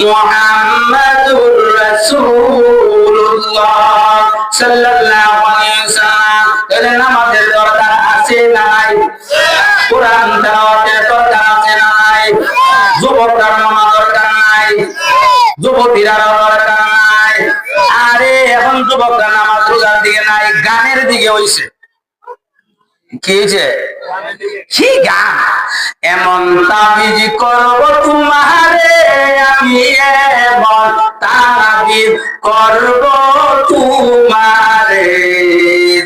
মুহাম্মাদুর রাসূলুল্লাহ সাল্লাল্লাহু আলাইহি ওয়াসাল্লাম এর যুবকরা নামাজ এখন যুবকরা নামাজ রোজার দিকে নাই, গানের দিকে হইছে। কি হয়েছে? এমন তাবিজ করব তোমারে, আমি এমন তাবিজ করব তোমারে।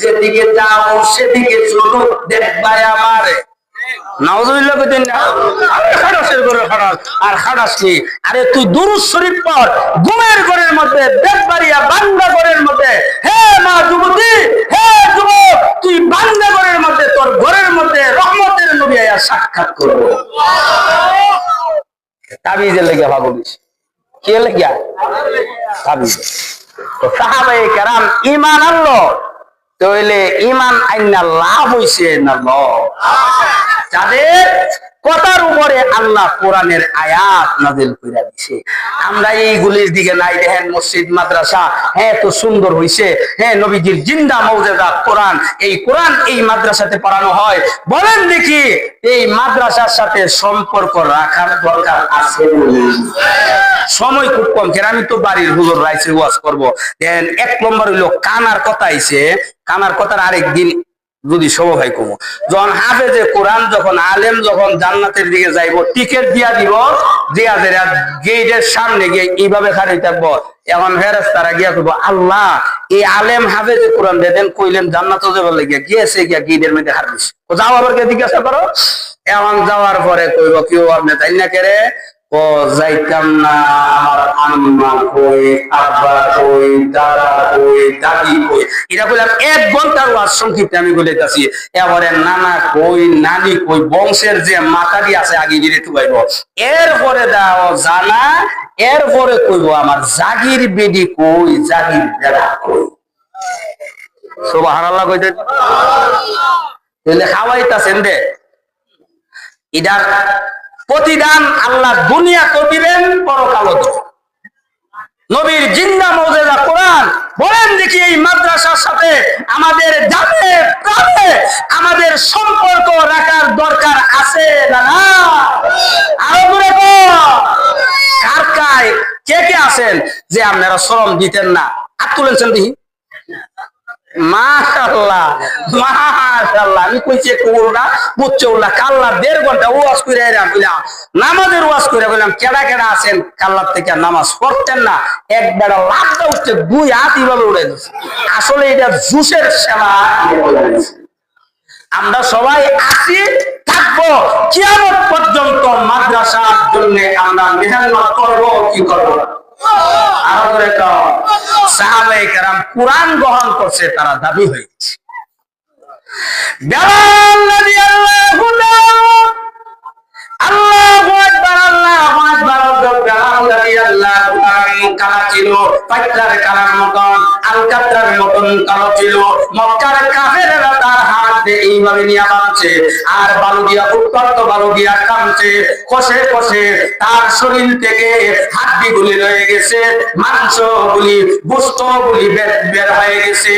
যেদিকে যাও, সেদিকে শুধু দেখবাই আমারে। আরে আর আরে তুই দুরুদ শরীফ পড়, ঘুমের ঘরের মধ্যে দেখবাড়িয়া বান্দা ঘরের মধ্যে হে মা যুবতী হে যুবক তুই বান্দা ঘরের মধ্যে তোর ঘরের মধ্যে রহমতের নবী আয়া সাক্ষাৎ করব। তাবিজের লেগে ভাবলিস। কে লেগিয়া? তাবিজ। তো সাহাবাই কেরাম ইমান আনলো। তইলে ইমান আইনা লাভ হইছে না যাদের কথার উপরে আল্লাহ কোরআনের আয়াত নাজিল কইরা দিছে। আমরা এইগুলির দিকে নাই দেখেন, মসজিদ, মাদ্রাসা হ্যাঁ তো সুন্দর হইছে। হ্যাঁ নবীজির জিন্দা কোরআন, এই কোরআন এই মাদ্রাসাতে পড়ানো হয়। বলেন দেখি, এই মাদ্রাসার সাথে সম্পর্ক রাখার দরকার আছে সময় খুব কম, কেন আমি তো বাড়ির হুজুর রাইছে ওয়াজ করব। এক নম্বর হইল, কানার কথা আইছে। কানার কথার আরেক দিন যদি সব ভাই কমো। যখন হাফেজে কোরআন, যখন আলেম, যখন জান্নাতের দিকে যাইব টিকিট দিয়া দিব, দিয়া দিয়া গেটের সামনে গিয়ে এইভাবে খালি থাকব। এখন ফেরেস তারা গিয়া করব আল্লাহ, এই আলেম হাফেজে কোরআন দেন, কইলেন জান্নাত যাবার গিয়েছে গিয়া গেটের মধ্যে হারবিস। ও যাও আবার জিজ্ঞাসা করো। এখন যাওয়ার পরে কইব কেউ আপনি তাই না কেরে ও যাইতাম না, আমার আম্মা কই, আব্বা কই, দাদা কই, দাদি কই। বললাম, এক ঘণ্টার ওয়াজ সংক্ষিপ্তে আমি এবারে নানা কই, নানি কই, বংশের যে মাতারি আছে, আগে গিয়ে টুকাইব এরপরে দাও জানা, এরপরে কইব, আমার জাগির বেডি কই, জাগির বেড়া কই। সুবহানাল্লাহ কইতে তাহলে খাওয়াইতাছেন দে। ইদার প্রতিদান আল্লাহ দুনিয়া তো দিবেন পরকালও নবীর জিন্দা মৌজেদা কোরআন, বলেন দেখি এই মাদ্রাসার সাথে আমাদের জানে প্রাণে আমাদের সম্পর্ক রাখার দরকার আছে না না আরও দূরে কার কে কে আছেন? যে আপনারা শ্রম দিতেন না। আর তুলেছেন দেখি। মাশাআল্লাহ মাশাআল্লাহ। আমি কাল্লা দেড় ঘণ্টা ওয়াজ কইলাম, নামাজের ওয়াজ কইরা কইলাম, কেডা কেডা আছেন? কাল্লার থেকে নামাজ পড়তেন না। এক বেড়া উঠছে, দুই হাত উড়ে আসলে এটা জুসের সেবা। আমরা সবাই আছি, থাকব। কিয়ামত পর্যন্ত মাদ্রাসার জন্য আমরা মেহনত করব, কি করব আরও করে। কও, কোরআন গ্রহণ করছে তারা দাবি হয়েছে কালা ছিল ছিল মক্কার কাফেররা তার হাত দিয়ে এইভাবে নিয়ে বাঁধছে আর বালু উত্তপ্ত কামছে কষে কষে তার শরীর থেকে হাড্ডি গুলি রয়ে গেছে মাংস গুলি গোস্ত গুলি বের হয়ে গেছে।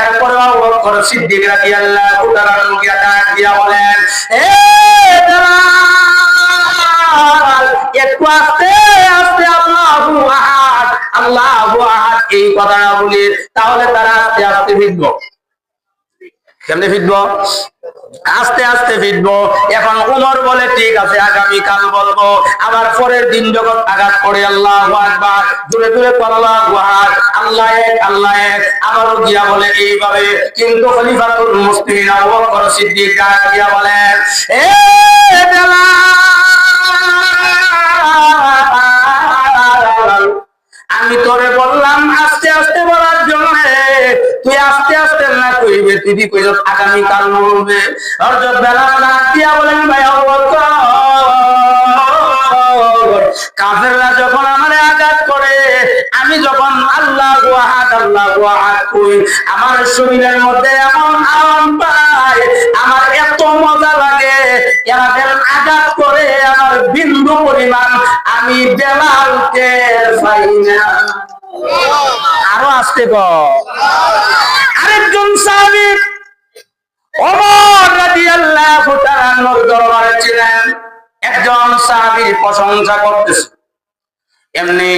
এরপরে আল্লাহ দিয়া বলেন একটু এই কথাটা বলি, তাহলে তারা আস্তে আস্তে ফিরবো কেমনে ফিরবো আস্তে আস্তে ফিরবো এখন উমর বলে, ঠিক আছে আগামী কাল বলব। আবার পরের দিন যখন আঘাত করে আল্লাহ আকবার। দূরে দূরে আল্লাহ আল্লাহ এক আল্লাহ এক। আবারও গিয়া বলে, এইভাবে। কিন্তু খলিফাতুল মুসলিমিন আবু বকর সিদ্দিক দিয়া বলেন, এ বেলাল! আমি তোরে বললাম, আস্তে আস্তে বলার জন্য। তুই আস্তে আস্তে না কইবে, তুই কইছ আগামী কাল বলবে অর্জত বেলা না দিয়া বলেন, ভাই কাফেররা যখন আমার আঘাত করে, আমি যখন আল্লাহ আহাদ আল্লাহ আহাদ কই, আমার শরীরের মধ্যে এমন আরাম পাই আমার এত মজা লাগে এনাদের আঘাত করে। বিন্দু পরিমাণ, আমি বেলালকে পাই না। আরও আসতে আরেকজন সাহাবী তাআলার দরবারে ছিলেন। একজন সাহাবীর প্রশংসা করতেছে। এমনি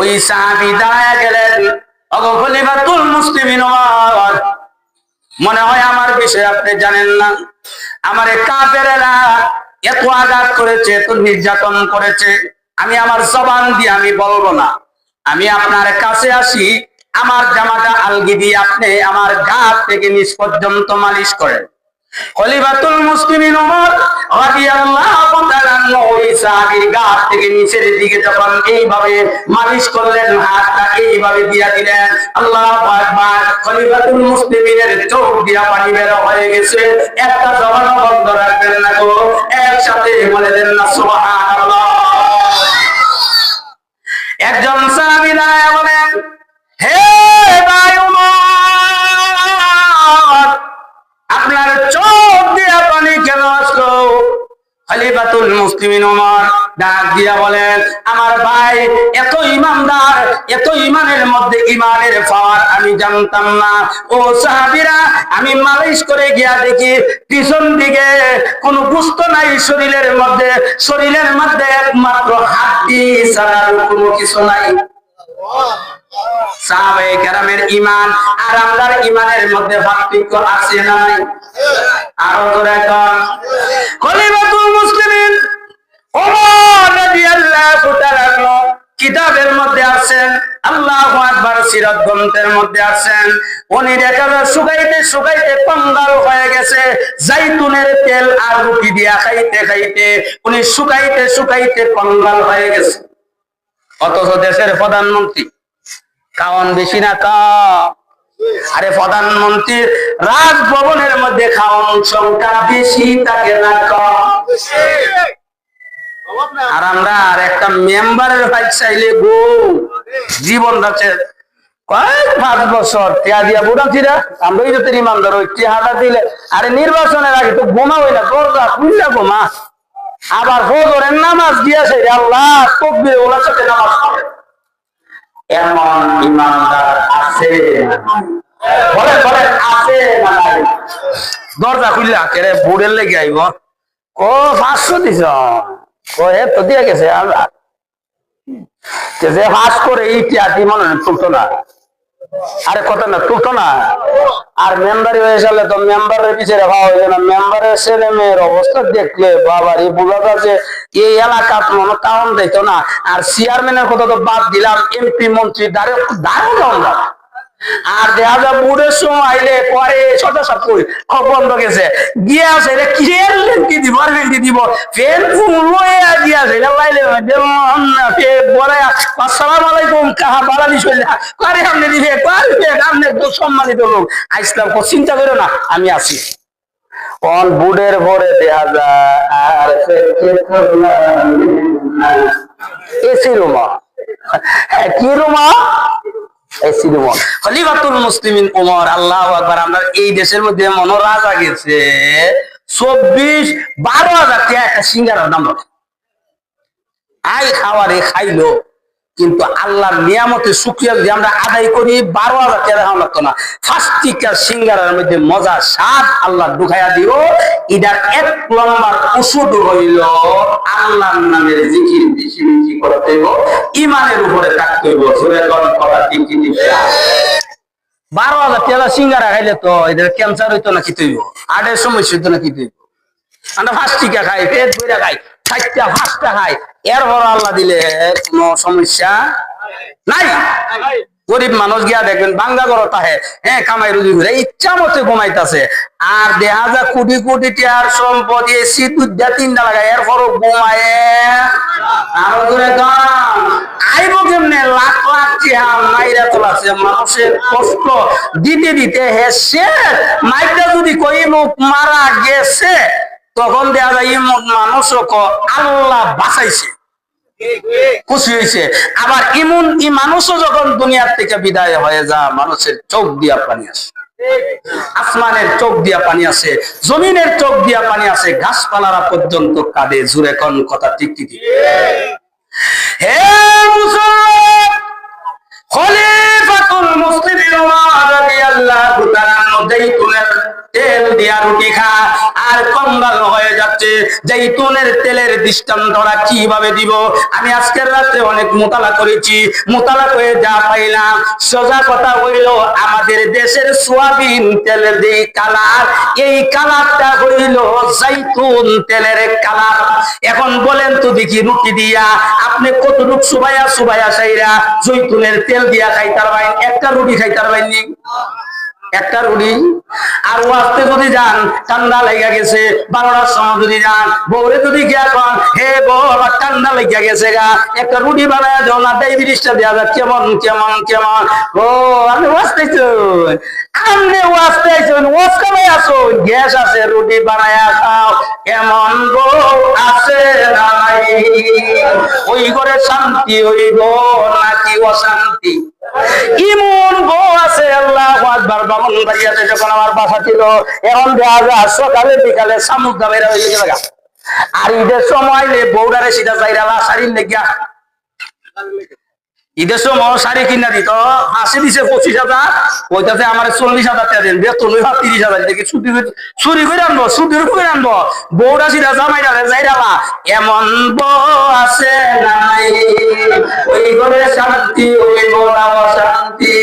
ওই সাহাবী দাঁড়ায় গেলেন, অগো খলিফাতুল মুসলিমিন মনে হয় আমার বিষয়ে আপনি জানেন না। আমার কাফেরেরা এত আঘাত করেছে, এত নির্যাতন করেছে, আমি আমার জবান দিয়ে আমি বলব না। আমি আপনার কাছে আসি, আমার জামাটা আলগি দিয়ে আপনি আমার গা থেকে নিষ পর্যন্ত মালিশ করেন। খলিফাতুল মুসলিমিন ওমর রাদিয়াল্লাহু তাআলা সাহাবীর থেকে নিচের দিকে যখন এইভাবে মালিশ করলেন, হাতটা এইভাবে দিয়া দিলেন, আল্লাহু আকবার, খলিফাতুল মুসলিমিনের চোখ দিয়া পানি বের হয়ে গেছে। একটা জবান বন্ধ রাখবেন না গো। একসাথে বলে দেন না সুবহানাল্লাহ খলিফাতুল মুসলিমিন ওমর ডাক দিয়া বলেন, আমার ভাই, এত ইমানদার, এত ইমানের মধ্যে ইমানের পাওয়ার আমি জানতাম না। ও সাহাবীরা, আমি মালিশ করে গিয়া দেখি, পিছন দিকে কোনো গুস্ত নাই শরীরের মধ্যে শরীরের মধ্যে একমাত্র হাতি ছাড়া কোনো কিছু নাই। সাহাবায়ে কেরামের ইমান আর ইমানের মধ্যে পার্থক্য আছে নাই? খলিফাতুল মুসলিমিন ওমর রাদিয়াল্লাহু তাআলা কিতাবের মধ্যে আছেন, আল্লাহু আকবার সিরাত গ্রন্থের মধ্যে আছেন। উনি দেখা যায় শুকাইতে শুকাইতে কঙ্গাল হয়ে গেছে, জাইতুনের তেল আর রুটি দিয়া খাইতে খাইতে উনি শুকাইতে শুকাইতে কঙ্গাল হয়ে গেছে। অথচ দেশের প্রধানমন্ত্রী খাওয়ান বেশি না কম আরে প্রধানমন্ত্রীর রাজভবনের মধ্যে খাওয়ান সংখ্যা বেশি থাকে না কম। আর আমরা আর একটা মেম্বারের ভাই চাইলে গো জীবন আছে কয়েক পাঁচ বছর। টিয়া দিয়া বুড়া আমরাই তো তোর ইমানদার, ওই টিয়াটা দিলে। আরে নির্বাচনের আগে তো ঘুমা হইলা, দরজা খুললা ঘুমা আবার ফজরের নামাজ দিয়েছে আল্লাহ তকবির ওলার সাথে নামাজ পড়ে। এমন ইমানদার আছে বলে বলে আছে? দরজা খুললে আকেরে লেগে আইব। কো, পাঁচশো দিছ? কো, এ তো দিয়ে গেছে আমরা তে যে হাস করে এই মনে হয় না। আরে কত না টুটো না। আর মেম্বারি হয়ে গেলে তো মেম্বারের পিছিয়ে ভাবা হয়ে না। মেম্বারের ছেলে মেয়ের অবস্থা দেখলে বাবার এই বোঝা যাচ্ছে এই এলাকা মনে কারণ দিত না। আর চেয়ারম্যানের কথা তো বাদ দিলাম এমপি মন্ত্রী দাঁড়ে দাঁড়াও যাও না আর দেখা যায় বুড়ের সময় আইলে পরে ছোট সাপ কই বন্ধ গেছে গিয়ে আসে রে কি এলেন কি দিব আর কি দিব? ফের ফুল লয়ে গিয়ে লাইলে দেব আমরা ফে আসসালামু আলাইকুম কাহা করে দিবে? কার ফে তো সম্মানিত লোক? আইসলাম কো চিন্তা করো না আমি আছি। অন বুডের ভরে দেখা যায় আর ফের এসি রুমা। হ্যাঁ, কি রুমা? খলিফাতুল মুসলিমিন আল্লাহ আকবার, আমরা এই দেশের মধ্যে চব্বিশ, বারো হাজার। আই খাওয়ারে খাইলো, কিন্তু আল্লাহর নিয়ামতে শুক্রিয়া যদি আমরা আদায় করি, বারো হাজার দেওয়া লাগতো না। ফাস্টিকার সিঙ্গারার মধ্যে মজা স্বাদ আল্লাহ ঢুকাইয়া দিও এটার এক নম্বর ওষুধ হইল আল্লাহর নামের জিকির। হইব। ইমানের উপরে হইব। বারো হাজার টাকা সিঙ্গারা খাইলে তো এদের ক্যান্সার হইতো না তুই? আটের সমস্যা হইতো না আমরা ফাস্টিকা খাই, পেট ভরে খাই চারটা পাঁচটা খাই। এর আল্লাহ দিলে কোনো সমস্যা নাই? গরিব মানুষ গিয়া দেখবেন বাঙ্গা করো তাহে হ্যাঁ কামাই রুজি করে ইচ্ছা মতো ঘুমাইতেছে। আর দেখা যায় কোটি কোটি টিয়ার সম্পদ এসি দুধা তিনটা লাগায় এর পরও ঘুমায়। আরও দূরে আইব কেমনে? লাখ লাখ টিয়া মাইরা তোলাছে, মানুষের কষ্ট দিতে দিতে হেসে মাইটা যদি কই মুখ মারা গেছে, তখন দেখা যায়, এই মানুষও ক আল্লাহ বাঁচাইছে। খুশি আবার ইমন ই মানুষও যখন দুনিয়ার থেকে বিদায় হয়ে যা মানুষের চোখ দিয়া পানি আসে। আসমানের চোখ দিয়া পানি আছে জমিনের চোখ দিয়া পানি আছে গাছপালারা পর্যন্ত কাঁদে, জুড়ে কোন কথা ঠিক ঠিক? হে মুসলমান, খলিফাতুল মুসলিমিন রাদিয়াল্লাহু তাআলা জাইতুনের তেল দিয়া রুটি খা, আর কঙ্গাল হয়ে যাচ্ছে। জাইতুনের তেলের দৃষ্টান্তরা কীভাবে দিব? আমি আজকের রাত্রে অনেক মোতালা করেছি। মোতালা করে যা পাইলাম। সোজা কথা হইল, আমাদের দেশের সোয়াবিন তেলের যে কালার, এই কালারটা হইল জাইতুন তেলের কালার। এখন বলেন তো দেখি রুটি দিয়া, আপনি কতটুক সুবাইয়া সুবাইয়া সাইরা জৈতুনের তেল দিয়া খাইতার বাইন একটা রুটি খাইতার বাইনি একটা রুটি। আর ওয়াজতে যদি যান, ঠান্ডা লেগে গেছে, বারোটার সময় যদি যান বৌরে যদি গিয়া কন, হে আমার ঠান্ডা লেগে গেছে গা। একটা রুটি বানায় দাও না ডায়াবেটিসটা দেওয়া যায় কেমন কেমন কেমন। ও আপনি ওয়াজতেছুন আপনি ওয়াজতেছুন ওয়াজ করে আসুন। গ্যাস আছে, রুটি বানায় খাও। কেমন বউ আছে নাই? ওই ঘরে শান্তি হইব নাকি অশান্তি? ইমন বউ আছে আল্লাহ একবার বামন বাড়িয়াতে যখন আমার বাসা ছিল, এখন দেখা যায় সকালে বিকালে শামুক দামেরা হয়ে গেছে। আর ঈদের সময় বউডারে সিধা চাইরা শাড়ির লেগিয়া ঈদের শাড়ি কিনা দিত হাসি দিছে পঁচিশ হাজার ওইটাতে আমার চল্লিশ হাজার টাকা দিন, বেতন হইবা তিরিশ হাজার, দেখি ছুটি চুরি করে আনব ছুটি করে আনব। জামাইরা যাইরালা এমন বউ আছে নাই? ওই ঘরে শান্তি হইব না অশান্তি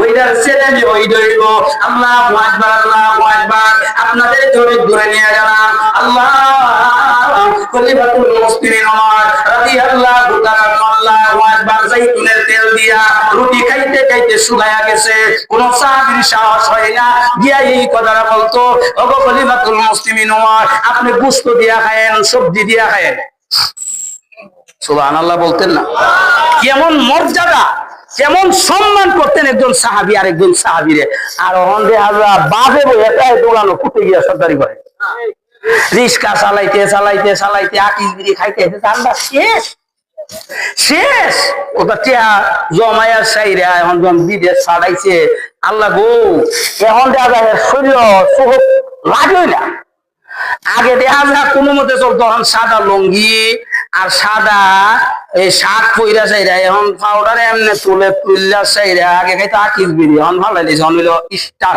ওইটার ছেলে মেয়ে ওই ধরিব আল্লাহ আকবার আল্লাহ আকবার। আপনাদের ধরে ধরে নিয়ে গেলাম। আল্লাহ, খলিফাতুল মুসলিমিন ওমর রাদিয়াল্লাহু তাআলা আপনি দিয়া খায়েন, সবজি দিয়া খায়েন। বলতেন না। কেমন মর্যাদা, কেমন সম্মান করতেন একজন সাহাবি আর একজন সাহাবিরে। আর হাজরা বাজে বই এটাই দৌড়ানো ফুটে গিয়া সর্দারি করে। রিক্সা চালাইতে চালাইতে চালাইতে আকিস খাইতে ঠান্ডা শেষ। শেষ? ওটা টিয়া জমায়া সাইরা, এখন যখন বিদেশ ছাড়াইছে, আল্লাহ গো, এখন দেখা যায় শরীর সুখ লাগেই না। আগে দেখা যায় কোনো মতে চলতো, এখন সাদা লঙ্গি আর সাদা এই শাক পইরা চাইরা এখন পাউডার এমনি তুলে তুললা চাইরা আগে খাইতো আকিস বিড়ি, এখন ভালো লাগছে, এখন হইল স্টার।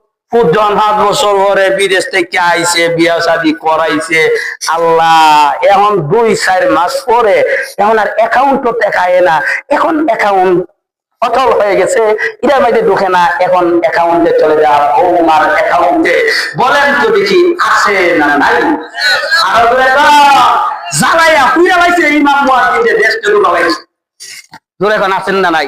খুব যখন বছর পরে বিদেশ থেকে আইছে, বিয়া শাদি করাইছে। আল্লাহ, এখন দুই, চার মাস পরে এখন আর অ্যাকাউন্টও দেখায় না। এখন অ্যাকাউন্ট অচল হয়ে গেছে মাইতে ঢুকে না, এখন অ্যাকাউন্টে চলে যা বৌমার অ্যাকাউন্টে বলেন আছে না নাই? জ্বালাইয়া পুইরা লাইছে ইমাম মুয়াজ্জিনের দেশকে ঢুকালাইছে জোরে এখন আছেন না নাই?